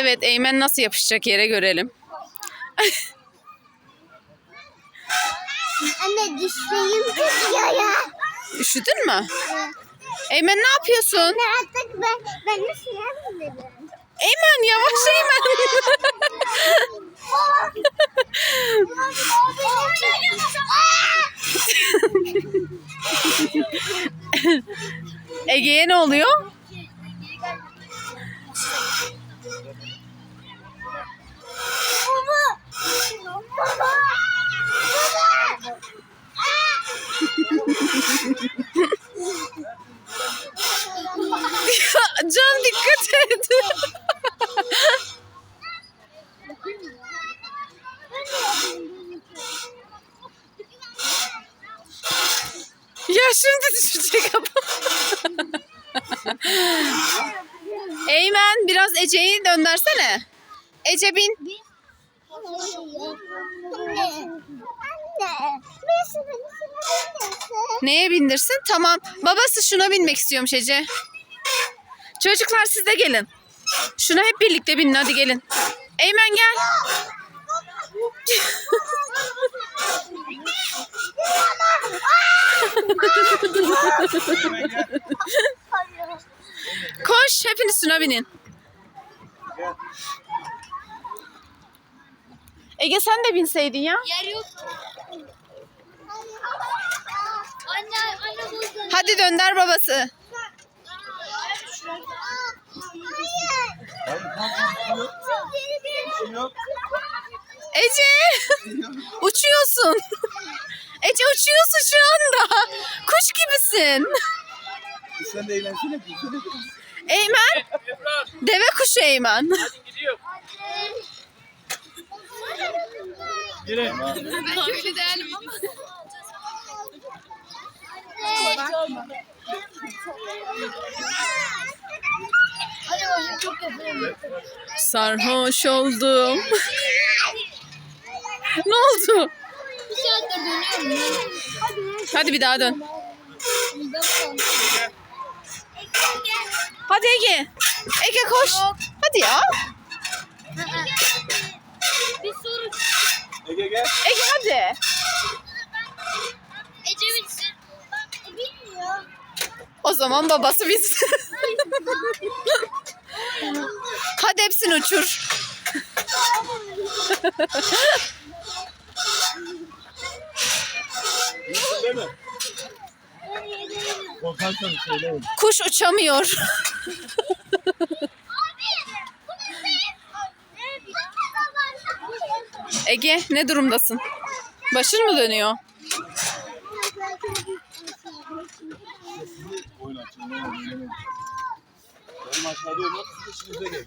Evet Eymen nasıl yapışacak yere görelim. Anne kırıyor ya. Üşüdün mü? Eymen ne yapıyorsun? Anne artık ben, ben nasıl yapabilirim? Eymen yavaş Eymen. Ege'ye ne oluyor? Can dikkat et. ya şimdi düşecek adam. Eymen biraz Ece'yi döndürsene. Ece bin. Neye bindirsin? Tamam. Babası şuna binmek istiyormuş Ece. Çocuklar siz de gelin. Şuna hep birlikte binin hadi gelin. Eymen gel. Koş hepiniz şuna binin. Ege sen de binseydin ya. Yer yok. Anne, anne burada. Hadi dönder babası. Ece uçuyorsun. Ece uçuyorsun şu anda. Kuş gibisin. Sen de eğlensene. Eymen. Deve kuşu Eymen. Yine. Hadi bakayım çok yapıyorum. Sarhoş oldum. ne oldu? Hadi bir daha dön. Hadi Ege. Ege koş. Hadi ya. Ege gel. Ege hadi. Ece bitsin. Bilmiyor. O zaman babası biz. hadi hepsini uçur. Kuş uçamıyor. Ege ne durumdasın? Başın mı dönüyor? Benim aşağıda olmak sizin.